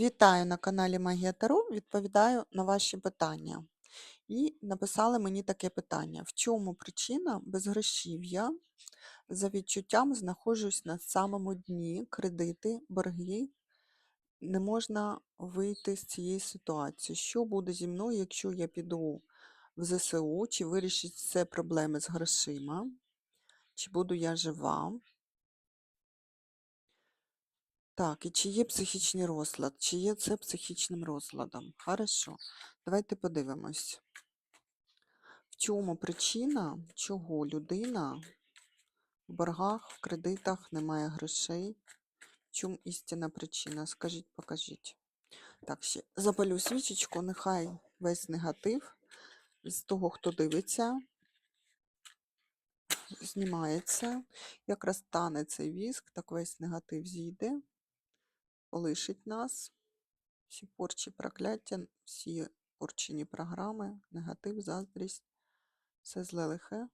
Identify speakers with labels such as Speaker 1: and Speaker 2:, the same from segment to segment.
Speaker 1: Вітаю на каналі Магія Таро. Відповідаю на ваші питання. І написали мені таке питання: в чому причина безгрошів'я? За відчуттям знаходжусь на самому дні, кредити, борги. Не можна вийти з цієї ситуації. Що буде зі мною, якщо я піду в ЗСУ? Чи вирішить це проблеми з грошима? Чи буду я жива? Так, і чи є психічний розлад? Чи є це психічним розладом? Хорошо. Давайте подивимось. В чому причина, чого людина в боргах, в кредитах немає грошей? В чому істинна причина? Скажіть, покажіть. Так, ще запалю свічечку, нехай весь негатив з того, хто дивиться, знімається. Якраз тане цей віск, так весь негатив зійде, полишить нас. Всі порчі прокляття, всі порчені програми, негатив, заздрість, все зле лихе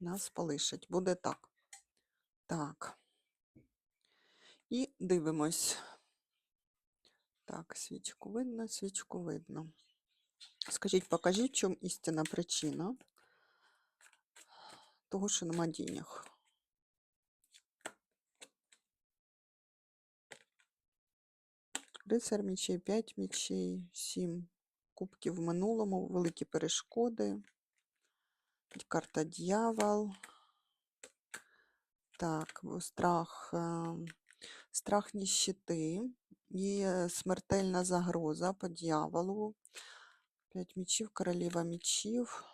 Speaker 1: нас полишить. Буде так. Так. І дивимось. Так, свічку видно, свічку видно. Скажіть, покажіть, в чому істинна причина того, що нема денег. Рицар мечей, 5 мечей, 7 кубків в минулому, великі перешкоди. Карта дьявол. Так, страх, е, страх ніщити і смертельна загроза по дьяволу. П'ять мечів, королева мечів.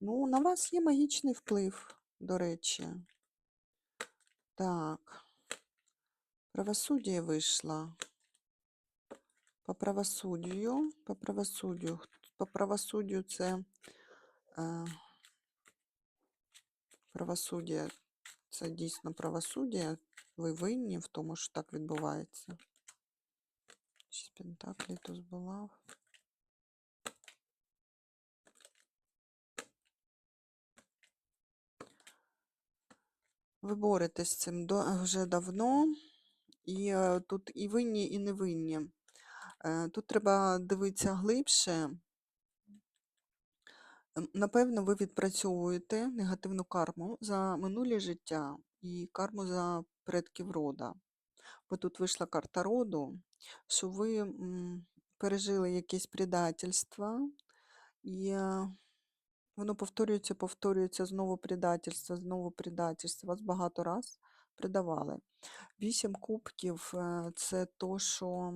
Speaker 1: Ну, на вас є магічний вплив, до речі. Так, правосуддя вийшло. По правосуддю, по правосуддю, по правосуддю це е, правосуддя, це дійсно правосуддя. Ви винні в тому, що так відбувається. Шість пентаклів тут збулав. Ви боретесь з цим вже давно, і е, тут і винні, і невинні. Е, Тут треба дивитися глибше. Напевно, ви відпрацьовуєте негативну карму за минулі життя і карму за предків рода. Бо тут вийшла карта роду, що ви пережили якесь предательство, і е, воно повторюється, повторюється, знову предательство, знову предательство. Вас багато раз предавали. Вісім кубків е, це то, що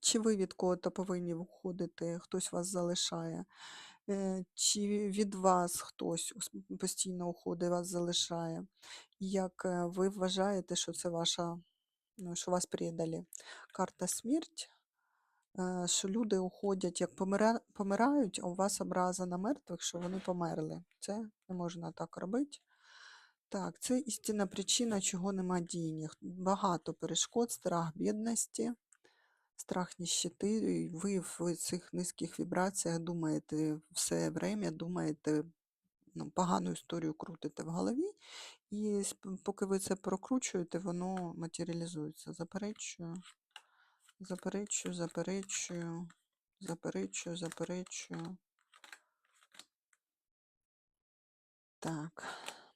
Speaker 1: чи ви від кого-то повинні виходити, хтось вас залишає, е, чи від вас хтось постійно уходить, вас залишає. Як е, ви вважаєте, що це ваша, ну, що вас предали? Карта смерть, е, що люди уходять, як помирають, а у вас образа на мертвих, що вони померли. Це не можна так робити. Так, це істинна причина, чого нема денег. Багато перешкод, страх бідності страх нищети, і ви в цих низьких вібраціях думаєте все время, думаєте, ну, погану історію крутите в голові, і поки ви це прокручуєте, воно матеріалізується. Заперечую, заперечую, заперечую, заперечую, заперечую. Так,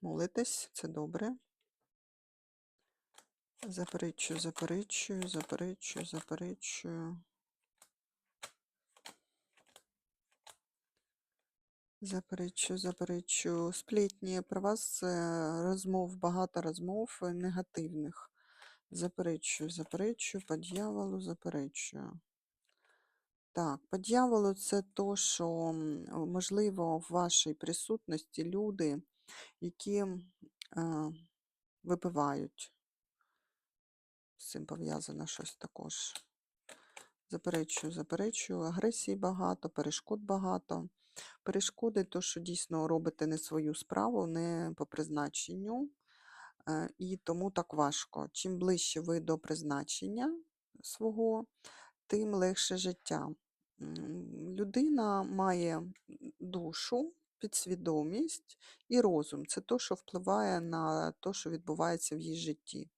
Speaker 1: молитесь, це добре. Заперечую, заперечую, заперечую, заперечую. Заперечую, заперечую. Сплетні про вас е, розмов, багато розмов негативних. Заперечую, заперечую, по дьяволу заперечую. Так, по дьяволу це то, що, можливо, в вашій присутності люди, які е, випивають. Цим пов'язано щось також. Заперечую, заперечую, агресії багато, перешкод багато. Перешкоди, то, що дійсно робите не свою справу, не по призначенню, е, і тому так важко. Чим ближче ви до призначення свого, тим легше життя. Людина має душу, підсвідомість і розум. Це то, що впливає на те, що відбувається в її житті.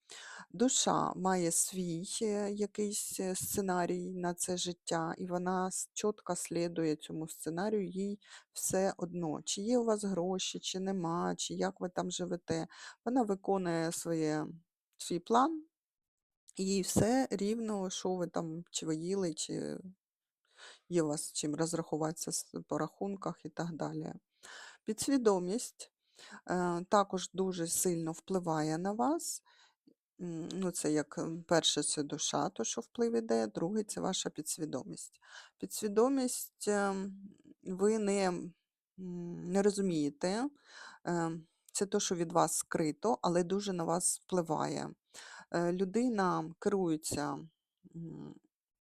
Speaker 1: Душа має свій е, якийсь е, сценарій на це життя, і вона чітко слідує цьому сценарію, їй все одно, чи є у вас гроші, чи нема, чи як ви там живете. Вона виконує своє, свій план, і все рівно, що ви там, чи ви їли, чи є у вас чим розрахуватися по рахунках і так далі. Підсвідомість е, також дуже сильно впливає на вас. Ну, це як перше, це душа, то, що вплив іде, другий це ваша підсвідомість. Підсвідомість ем, ви не, не розумієте, це те, що від вас скрито, але дуже на вас впливає. Е, Людина керується,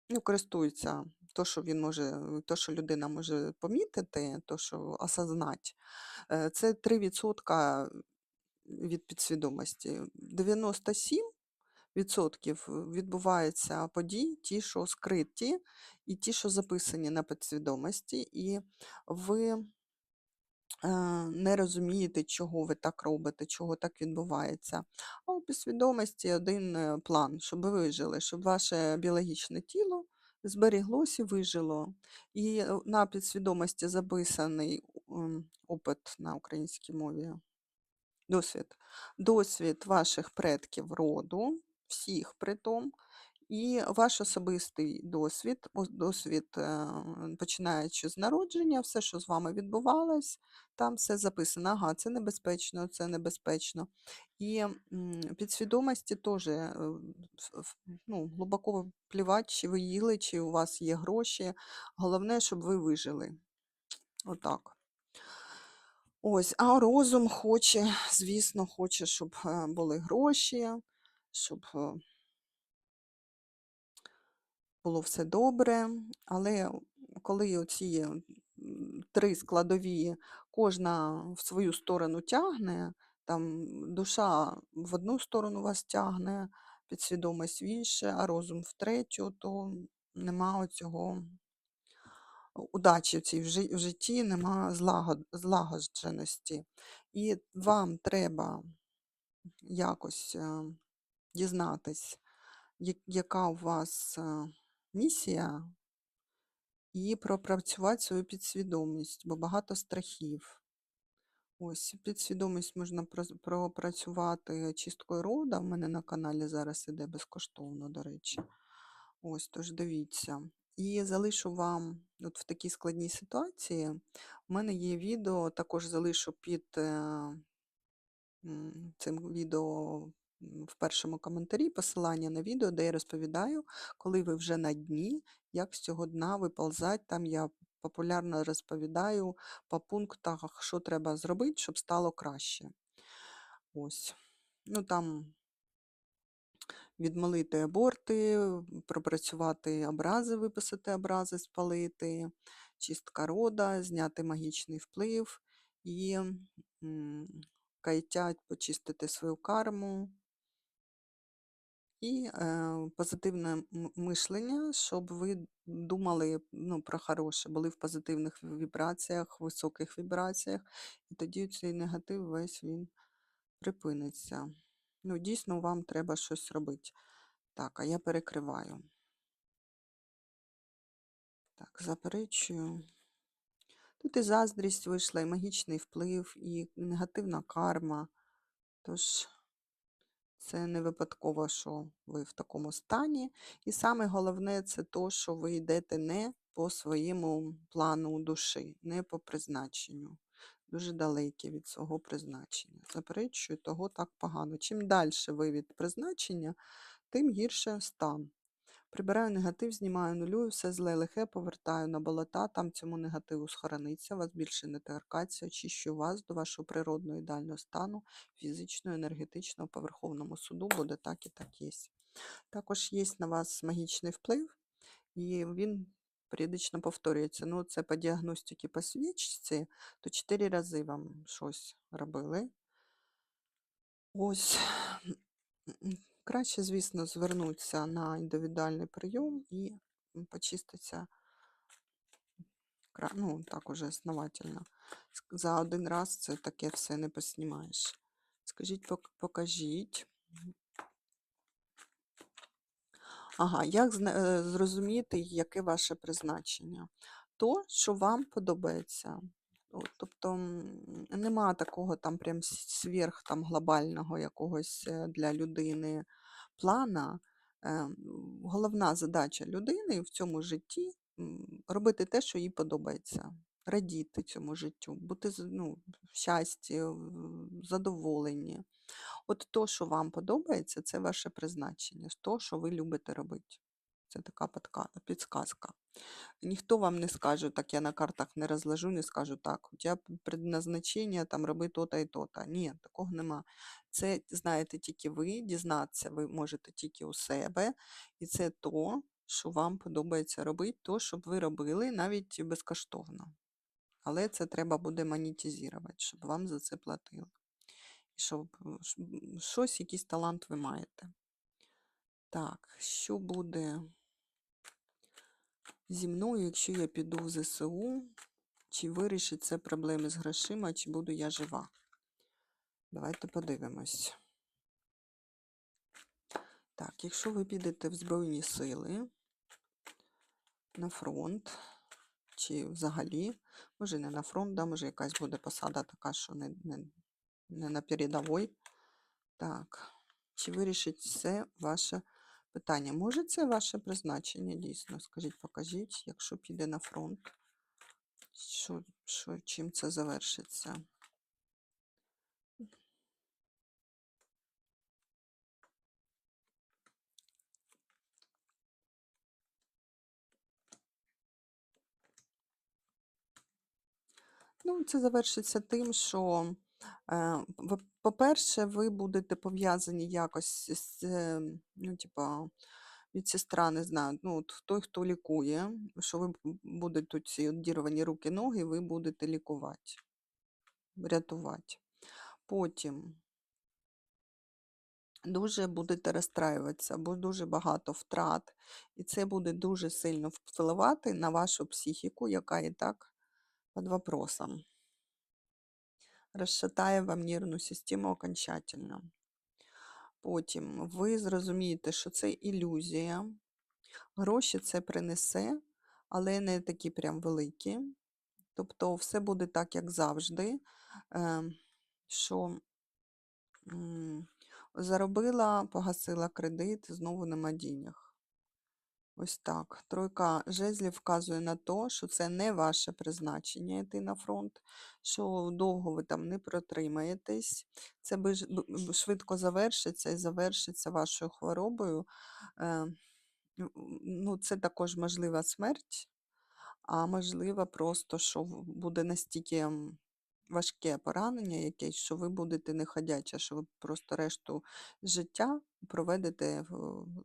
Speaker 1: ну, користується то, що він може, то, що людина може помітити, то, що осознати. Е, Це 3% від підсвідомості. 97 відсотків відбуваються подій, ті, що скриті, і ті, що записані на підсвідомості, і ви е, не розумієте, чого ви так робите, чого так відбувається. А у підсвідомості один е, план, щоб ви вижили, щоб ваше біологічне тіло зберіглося і вижило. І е, на підсвідомості записаний опит на українській мові. Досвід. Досвід ваших предків роду, всіх притом, і ваш особистий досвід, досвід, починаючи з народження, все, що з вами відбувалось, там все записано. Ага, це небезпечно, це небезпечно. І підсвідомості теж е, ну, глибоко плівати, чи ви їли, чи у вас є гроші. Головне, щоб ви вижили. Отак. Ось, а розум хоче, звісно, хоче, щоб е, були гроші, щоб е, було все добре. Але коли оці три складові, кожна в свою сторону тягне, там душа в одну сторону вас тягне, підсвідомість в інше, а розум в третю, то нема оцього удачі в цій в житті, нема злагодженості. І вам треба якось е, дізнатись, яка у вас е, місія, і пропрацювати свою підсвідомість, бо багато страхів. Ось, підсвідомість можна пропрацювати чисткою рода. В мене на каналі зараз іде безкоштовно, до речі. Ось, тож дивіться. І залишу вам от в такій складній ситуації. У мене є відео, також залишу під е, цим відео в першому коментарі посилання на відео, де я розповідаю, коли ви вже на дні, як з цього дна виползати. Там я популярно розповідаю по пунктах, що треба зробити, щоб стало краще. Ось. Ну там відмолити аборти, пропрацювати образи, виписати образи, спалити, чистка рода, зняти магічний вплив і каяття, почистити свою карму. І е, позитивне мишлення, щоб ви думали ну, про хороше, були в позитивних вібраціях, високих вібраціях, і тоді цей негатив весь він припиниться. Ну, дійсно, вам треба щось робити. Так, а я перекриваю. Так, заперечую. Тут і заздрість вийшла, і магічний вплив, і негативна карма. Тож це не випадково, що ви в такому стані. І саме головне це то, що ви йдете не по своєму плану душі, не по призначенню. Дуже далекі від свого призначення. Заперечую, того так погано. Чим далі ви від призначення, тим гірше стан. Прибираю негатив, знімаю нулюю, все зле лихе, повертаю на болота, там цьому негативу схорониться, вас більше не торкаться, очищу вас до вашого природного ідеального стану, фізичного, енергетичного, по Верховному суду, буде так і так є. Також є на вас магічний вплив, і він періодично повторюється. Ну, це по діагностиці по свічці, то 4 рази вам щось робили. Ось. Краще, звісно, звернутися на індивідуальний прийом і почиститься Ну, так уже основательно. За один раз це таке все не поснімаєш. Скажіть, покажіть. Ага, як е, зрозуміти, яке ваше призначення? То, що вам подобається. Тобто нема такого там прям сверх там глобального якогось е, для людини плана. Е, Головна задача людини в цьому житті робити те, що їй подобається. Радіти цьому життю, бути ну, в щасті, задоволені. От то, що вам подобається, це ваше призначення, то, що ви любите робити. Це така підсказка. Ніхто вам не скаже, так я на картах не розложу, не скажу так, у тебе предназначення там роби то-то і то-то. Ні, такого нема. Це знаєте тільки ви, дізнатися ви можете тільки у себе, і це то, що вам подобається робити, то, щоб ви робили навіть безкоштовно. Але це треба буде монетизувати, щоб вам за це платили. І щоб щось, якийсь талант ви маєте. Так, що буде зі мною, якщо я піду в ЗСУ? Чи вирішить це проблеми з грошима, чи буду я жива? Давайте подивимось. Так, якщо ви підете в Збройні сили на фронт, чи взагалі, може не на фронт, да, може якась буде посада така, що не, не, не на передовій. Так, чи вирішить це ваше питання? Може це ваше призначення дійсно? Скажіть, покажіть, якщо піде на фронт, що, що, чим це завершиться? Ну, це завершиться тим, що, по-перше, ви будете пов'язані якось з, е, ну, типа, медсестра, не знаю, ну, от той, хто лікує, що ви будуть тут ці одірвані руки, ноги, ви будете лікувати, рятувати. Потім дуже будете розстраюватися, бо дуже багато втрат, і це буде дуже сильно впливати на вашу психіку, яка і так під вопросом. Розшатає вам нервну систему окончательно. Потім ви зрозумієте, що це ілюзія. Гроші це принесе, але не такі прям великі. Тобто все буде так, як завжди. е, Що заробила, погасила кредит, знову нема денег. Ось так. Тройка жезлів вказує на те, що це не ваше призначення йти на фронт, що довго ви там не протримаєтесь. Це швидко завершиться і завершиться вашою хворобою. Е, Ну, це також можлива смерть, а можливо просто, що буде настільки важке поранення якесь, що ви будете неходяча, що ви просто решту життя проведете в,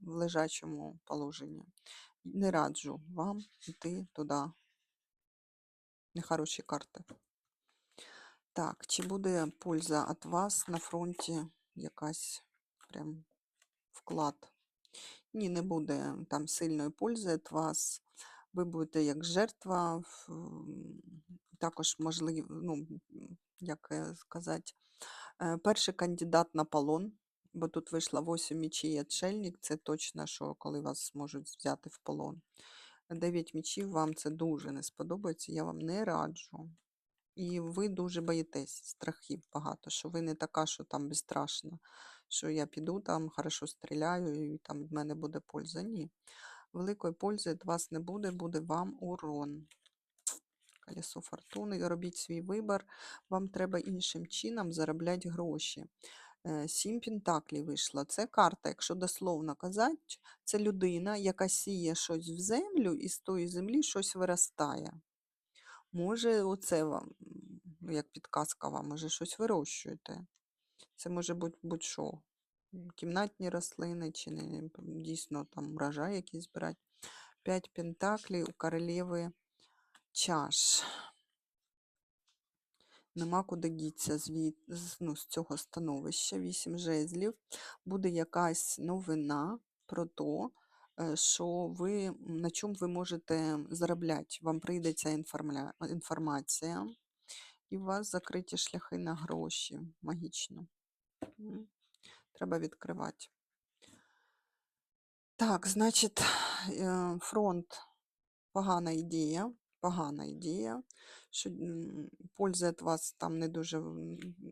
Speaker 1: в лежачому положенні. Не раджу вам йти туди. Нехороші карти. Так, чи буде польза від вас на фронті якась прям вклад? Ні, не буде там сильної пользи від вас. Ви будете як жертва, також можливо, ну, як е, сказати, е, перший кандидат на полон, бо тут вийшла 8 мічей і отшельник, це точно, що коли вас можуть взяти в полон. 9 мічів вам це дуже не сподобається, я вам не раджу. І ви дуже боїтесь страхів багато, що ви не така, що там безстрашна, що я піду там, хорошо стріляю, і там від мене буде польза. Ні. Великої пользи від вас не буде, буде вам урон. Колесо фортуни. Робіть свій вибір. Вам треба іншим чином заробляти гроші. Е, Сім пентаклів вийшло. Це карта, якщо дословно казати, це людина, яка сіє щось в землю, і з тої землі щось виростає. Може, оце вам, як підказка вам, може, щось вирощуєте. Це може бути будь-що. Кімнатні рослини, чи не дійсно там врожай якийсь збирати. П'ять пентаклів у королеви чаш. Нема куди діться з, ну, з цього становища. Вісім жезлів. Буде якась новина про то, е, що ви на чому ви можете заробляти. Вам прийдеться інформля... інформація, і у вас закриті шляхи на гроші магічно. Треба відкривати. Так, значить, е, фронт погана ідея. Погана ідея, що польза від вас там не дуже,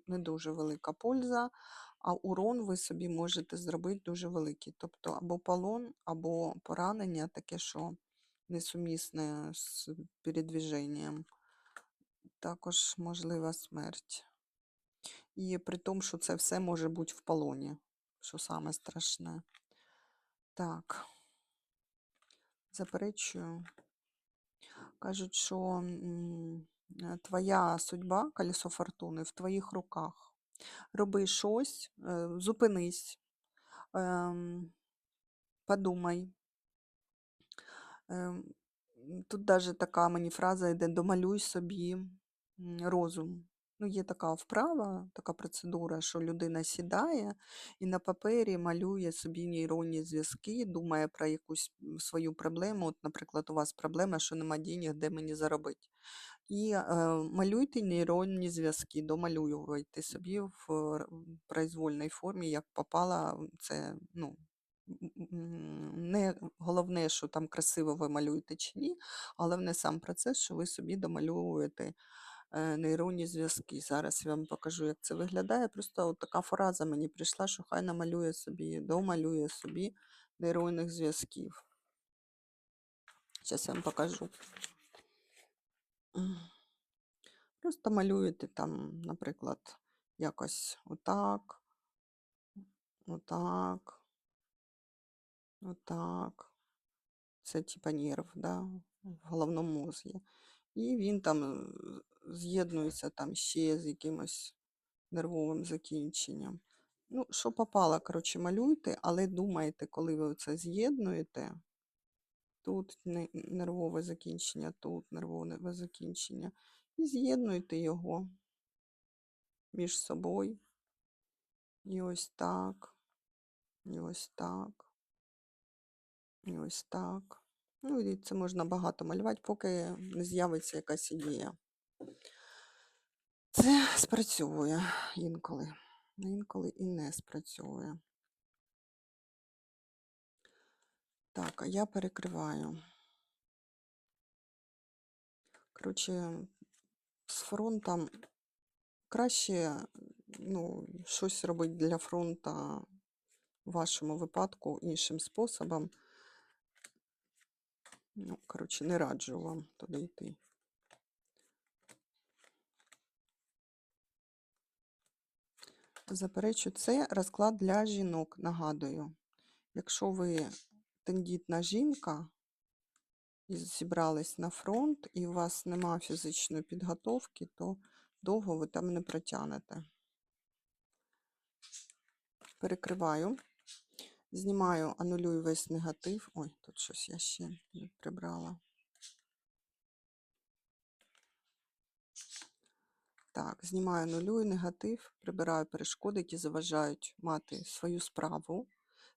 Speaker 1: не дуже велика польза, а урон ви собі можете зробити дуже великий. Тобто або полон, або поранення, таке, що несумісне з передвіженням. Також можлива смерть. І при тому, що це все може бути в полоні, що саме страшне. Так, заперечую. Кажуть, що е, твоя судьба, колесо фортуни, в твоїх руках. Роби щось, е, зупинись, подумай. Тут навіть така мені фраза йде: домалюй собі розум. Ну, є така вправа, така процедура, що людина сідає і на папері малює собі нейронні зв'язки, думає про якусь свою проблему. От, наприклад, у вас проблема, що нема денег, де мені заробити. І е, малюйте нейронні зв'язки, домалюйте собі в р- произвольній формі, як попало. Це ну, не головне, що там красиво ви малюєте чи ні, головне сам процес, що ви собі домальовуєте е, нейронні зв'язки. Зараз я вам покажу, як це виглядає. Просто от така фраза мені прийшла, що хай намалює собі, домалює собі нейронних зв'язків. Зараз я вам покажу. Просто малюєте там, наприклад, якось отак, отак, отак. Це типа нерв, да, в головному мозгі. І він там е, з'єднується там ще з якимось нервовим закінченням. Ну, що попало, коротше, малюйте, але думайте, коли ви це з'єднуєте. Тут нервове закінчення, тут нервове закінчення. І з'єднуйте його між собою. І ось так, і ось так, і ось так. Ну, і це можна багато малювати, поки не з'явиться якась ідея. Це спрацьовує інколи. Інколи і не спрацьовує. Так, а я перекриваю. Коротше, з фронтом краще ну, щось робити для фронта в вашому випадку іншим способом. Ну, коротше, не раджу вам туди йти. Заперечу, це розклад для жінок, нагадую. Якщо ви тендітна жінка і зібрались на фронт, і у вас нема фізичної підготовки, то довго ви там не протягнете. Перекриваю, знімаю, анулюю весь негатив. Ой, тут щось я ще не прибрала. Так, знімаю, анулюю негатив, прибираю перешкоди, які заважають мати свою справу,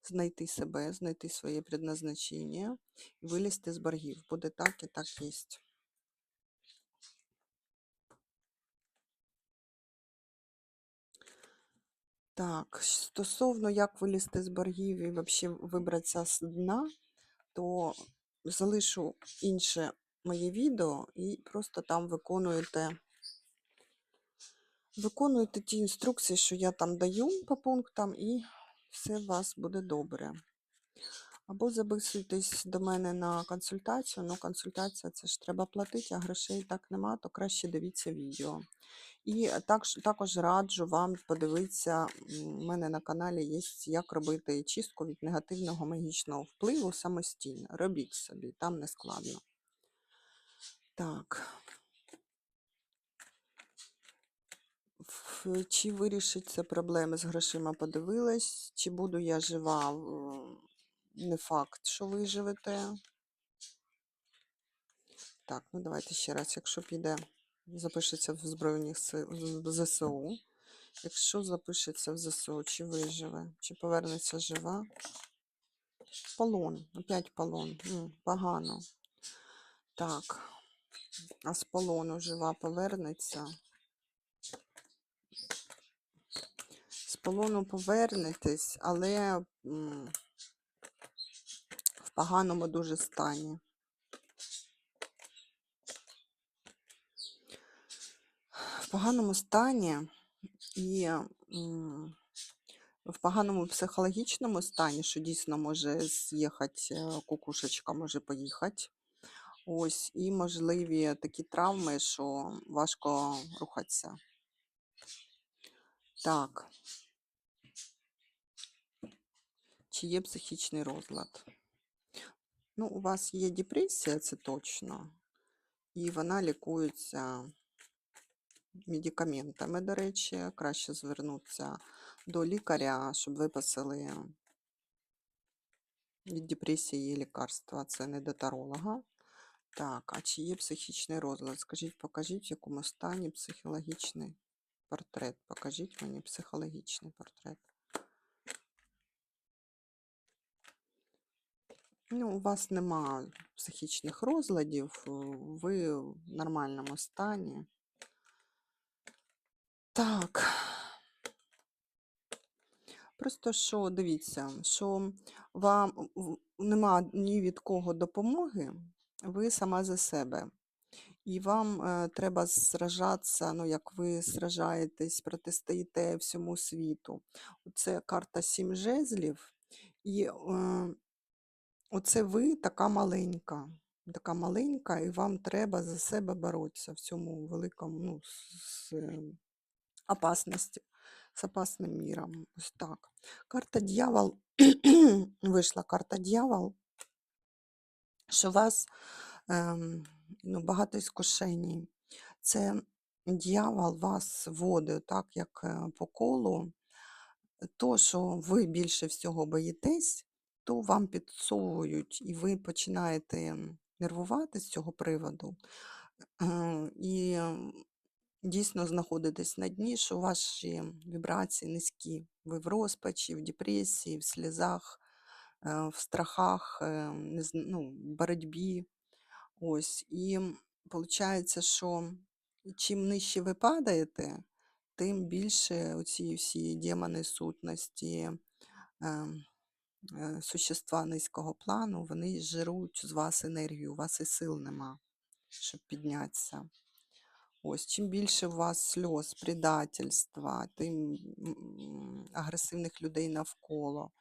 Speaker 1: знайти себе, знайти своє предназначення і вилізти з боргів. Буде так і так є. Так, стосовно як вилізти з боргів і взагалі вибратися з дна, то залишу інше моє відео і просто там виконуєте, виконуєте ті інструкції, що я там даю по пунктам, і все у вас буде добре. Або записуйтесь до мене на консультацію. Ну, консультація це ж треба платити, а грошей так нема, то краще дивіться відео. І також, також раджу вам подивитися, у мене на каналі є, як робити чистку від негативного магічного впливу самостійно. Робіть собі, там не складно. Так. Чи вирішить це проблеми з грошима, подивилась. Чи буду я жива, не факт, що виживете. Так, ну давайте ще раз, якщо піде, запишеться в Збройних ЗСУ. Якщо запишеться в ЗСУ, чи виживе, чи повернеться жива. полон. Опять полон. М, Погано. Так. А з полону жива повернеться. З полону повернетесь, але м, поганому дуже стані. В поганому стані і в поганому психологічному стані, що дійсно може з'їхати е, кукушечка, може поїхати. Ось, і можливі такі травми, що важко рухатися. Так. Чи є психічний розлад? Ну, у вас є депресія, це точно. І вона лікується медикаментами, до речі, краще звернутися до лікаря, щоб виписали від депресії лікарства. Це не до таролога. Так, а чи є психічний розлад? Скажіть, покажіть, в якому стані психологічний портрет. Покажіть мені психологічний портрет. Ну, у вас нема психічних розладів, е, ви в нормальному стані. Так. Просто що, дивіться, що вам нема ні від кого допомоги, ви сама за себе. І вам е, треба сражатися, ну як ви сражаєтесь, протистоїте всьому світу. Це карта сім жезлів, і е, оце ви така маленька. Така маленька, і вам треба за себе боротися в цьому великому, ну, з, з е, опасності, з опасним міром. Ось так. Карта дьявол, вийшла карта дьявол, що вас ем, ну, багато іскушень. Це дьявол вас водить так, як е, по колу. То, що ви більше всього боїтесь, то вам підсовують, і ви починаєте нервувати з цього приводу. Е, І дійсно знаходитесь на дні, що ваші вібрації низькі. Ви в розпачі, в депресії, в сльозах, е, в страхах, е, ну, боротьбі. Ось. І виходить, що чим нижче ви падаєте, тим більше оці всі демони сутності, ем, существа низького плану, вони жируть з вас енергію, у вас і сил нема, щоб піднятися. Ось, чим більше у вас сльоз, предательства, тим агресивних людей навколо,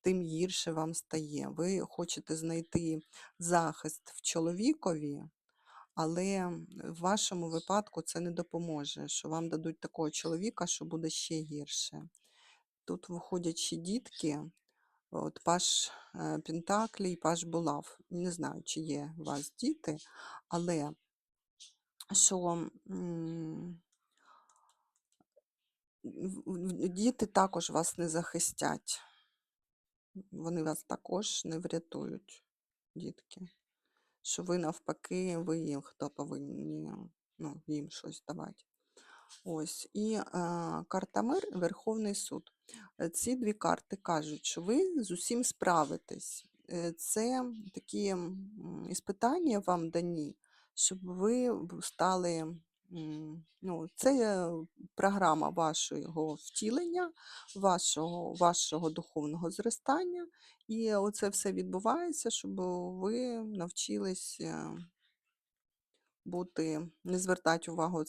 Speaker 1: тим гірше вам стає. Ви хочете знайти захист в чоловікові, але в вашому випадку це не допоможе, що вам дадуть такого чоловіка, що буде ще гірше. Тут виходять ще дітки, от Паш е, Пентаклі і Паш Булав. Не знаю, чи є у вас діти, але що діти також вас не захистять. Вони вас також не врятують, дітки. Що ви навпаки, ви їм хто повинні ну, їм щось давати. Ось. І е, карта мир, Верховний суд. Е, Ці дві карти кажуть, що ви з усім справитесь. Е, Це такі іспитання вам дані, щоб ви стали. Ну, це програма вашого втілення, вашого, вашого духовного зростання. І оце все відбувається, щоб ви навчились е, бути, не звертати увагу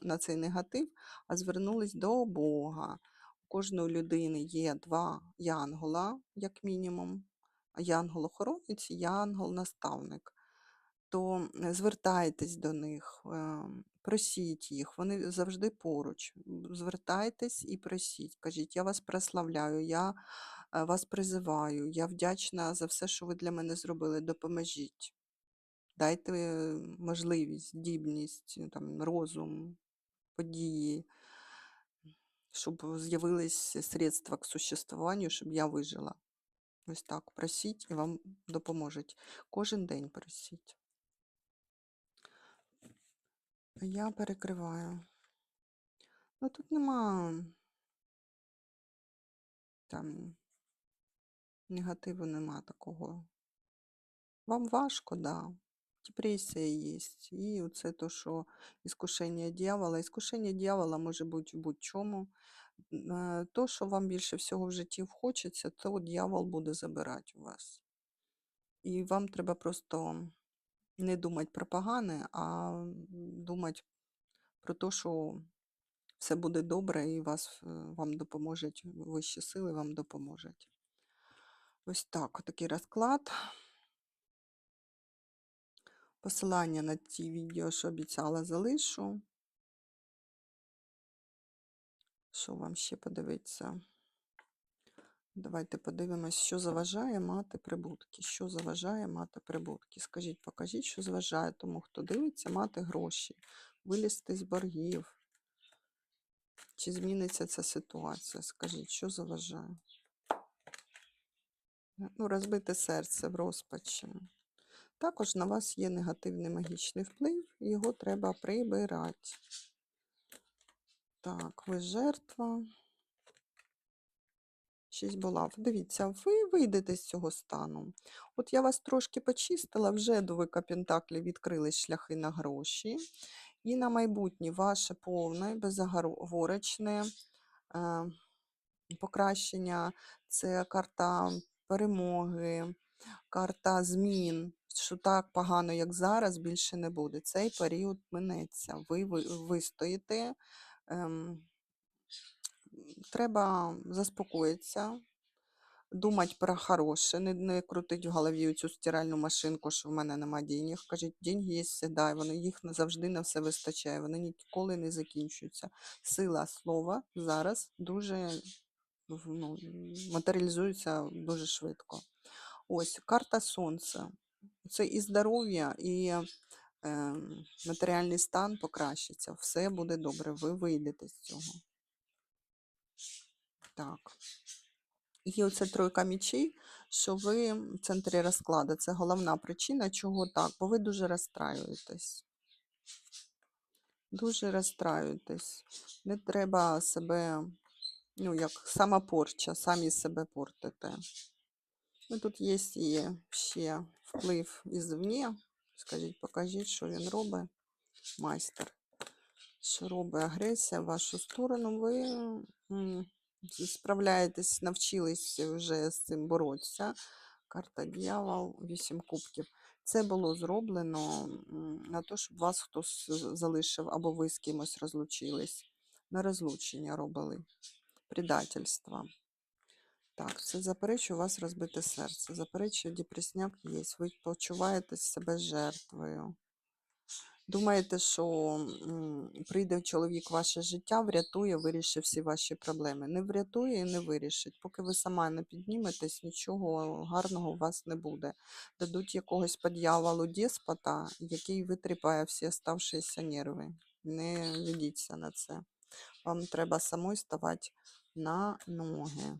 Speaker 1: на цей негатив, а звернулись до Бога. У кожної людини є два янгола, як мінімум, янгол-охоронець янгол-наставник. То е, звертайтесь до них, е, просіть їх, вони завжди поруч. Звертайтесь і просіть. Кажіть, я вас прославляю, я е, вас призиваю, я вдячна за все, що ви для мене зробили. Допоможіть. Дайте можливість, здібність, там, розум, події, щоб з'явились средства к существуванню, щоб я вижила. Ось так просіть і вам допоможуть. Кожен день просіть. Я перекриваю. Ну тут нема там Негативу нема такого. Вам важко, да. Депресія є. І оце то, що іскушення дьявола. Іскушення дьявола може бути в будь-чому. То, що вам більше всього в житті хочеться, то дьявол буде забирати у вас. І вам треба просто не думати про погане, а думати про те, що все буде добре і вас, е, вам допоможуть, вищі сили вам допоможуть. Ось так, такий розклад. Посилання на ті відео, що обіцяла, залишу. Що вам ще подивитися? Давайте подивимось, що заважає мати прибутки. Що заважає мати прибутки? Скажіть, покажіть, що заважає тому, хто дивиться, мати гроші, вилізти з боргів. Чи зміниться ця ситуація? Скажіть, що заважає? Ну, розбите серце в розпачі. Також на вас є негативний магічний вплив, його треба прибирати. Так, ви жертва. Шість булав. Дивіться, ви вийдете з цього стану. От я вас трошки почистила, вже до вика Пентаклі відкрились шляхи на гроші. І на майбутнє ваше повне, безоговорочне е, покращення це карта перемоги, карта змін. Що так погано, як зараз, більше не буде. Цей період минеться. Ви ви- вистоїте. Ем, треба заспокоїтися, думати про хороше, не, не крутити в голові цю стиральну машинку, що в мене нема денег. Кажіть, деньги є і вони їх завжди на все вистачає, вони ніколи не закінчуються. Сила слова зараз дуже ну, матеріалізується дуже швидко. Ось карта сонця. Це і здоров'я, і е, матеріальний стан покращиться. Все буде добре. Ви вийдете з цього. Так. І оце тройка мічей, що ви в центрі розкладу. Це головна причина, чого так, бо ви дуже розстраюєтесь. Дуже розстраюєтесь. Не треба себе, ну, як самопорча, самі себе портите. Ну, тут є ще вплив ізвні. Скажіть, покажіть, що він робить, майстер. Що робить агресія в вашу сторону, ви справляєтесь, навчились вже з цим боротися. Карта дьявол, 8 кубків. Це було зроблено на те, щоб вас хтось залишив або ви з кимось розлучились. На розлучення робили. Предательство. Так, це заперечує у вас розбите серце. Заперечує депресняк є. Ви почуваєте себе жертвою. Думаєте, що прийде чоловік в ваше життя, врятує, вирішить всі ваші проблеми. Не врятує і не вирішить. Поки ви сама не підніметесь, нічого гарного у вас не буде. Дадуть якогось под'яволу деспота, який витріпає всі оставшіся нерви. Не ведіться на це. Вам треба самой ставати на ноги.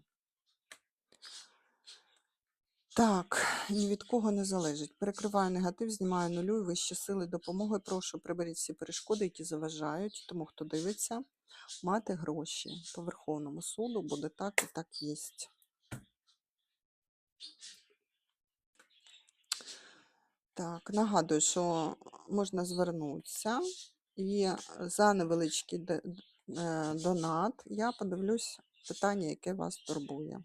Speaker 1: Так, ні від кого не залежить. Перекриваю негатив, знімаю нулю і вищі сили допомоги. Прошу приберіть всі перешкоди, які заважають, тому хто дивиться, мати гроші по Верховному суду буде так і так єсть. Так, нагадую, що можна звернутися і за невеличкий е, донат я подивлюсь питання, яке вас турбує.